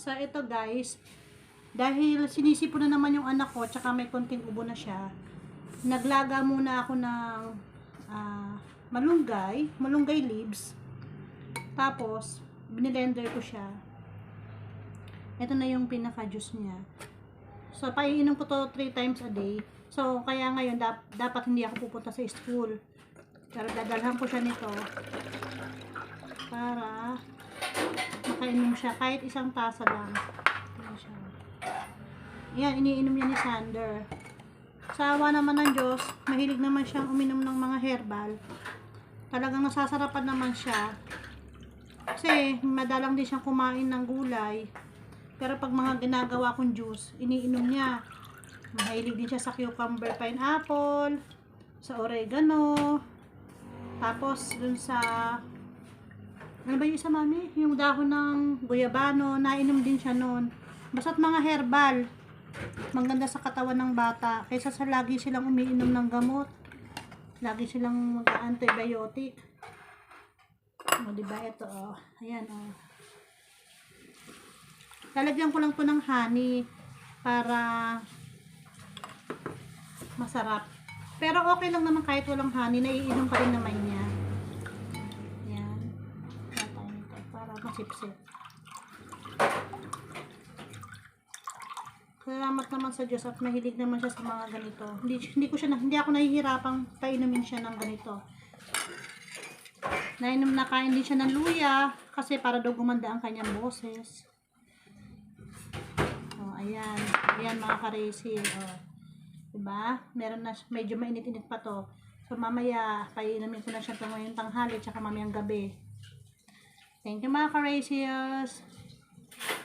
So, ito guys, dahil sinisipo na naman yung anak ko, tsaka may konting ubo na siya, naglaga muna ako ng ah, malunggay, malunggay leaves. Tapos, binilender ko siya. Ito na yung pinaka-juice niya. So, paiinom ko to 3 times a day. So, kaya ngayon, dap- dapat hindi ako pupunta sa school. Pero dadalhan ko siya nito para makainom siya kahit isang tasa lang. Ayan siya. Yan, iniinom niya ni Sander. Sa naman ng Diyos, mahilig naman siyang uminom ng mga herbal. Talagang nasasarapan naman siya. Kasi madalang din siyang kumain ng gulay. Pero pag mga ginagawa kong juice, iniinom niya. Mahilig din siya sa cucumber pineapple, sa oregano, tapos dun sa ano ba yung isa mami? Yung dahon ng guyabano, nainom din siya noon. Basta't mga herbal. Maganda sa katawan ng bata. Kaysa sa lagi silang umiinom ng gamot. Lagi silang mag-antibiotic. O, diba? Ito, oh. Ayan, oh. Lalagyan ko lang po ng honey para masarap. Pero okay lang naman kahit walang honey, naiinom pa rin naman niya. Yan. Tatay masipsip. Salamat naman sa Diyos at mahilig naman siya sa mga ganito. Hindi, hindi ko siya hindi ako nahihirapang painumin siya ng ganito. Nainom na kain din siya ng luya kasi para daw gumanda ang kanyang boses. Oh, ayan. Ayan mga karesi. Oh. Diba? Meron na, medyo mainit-init pa to. So, mamaya, painumin ko na siya ito ngayong tanghali, tsaka mamayang gabi. Thank you mga ka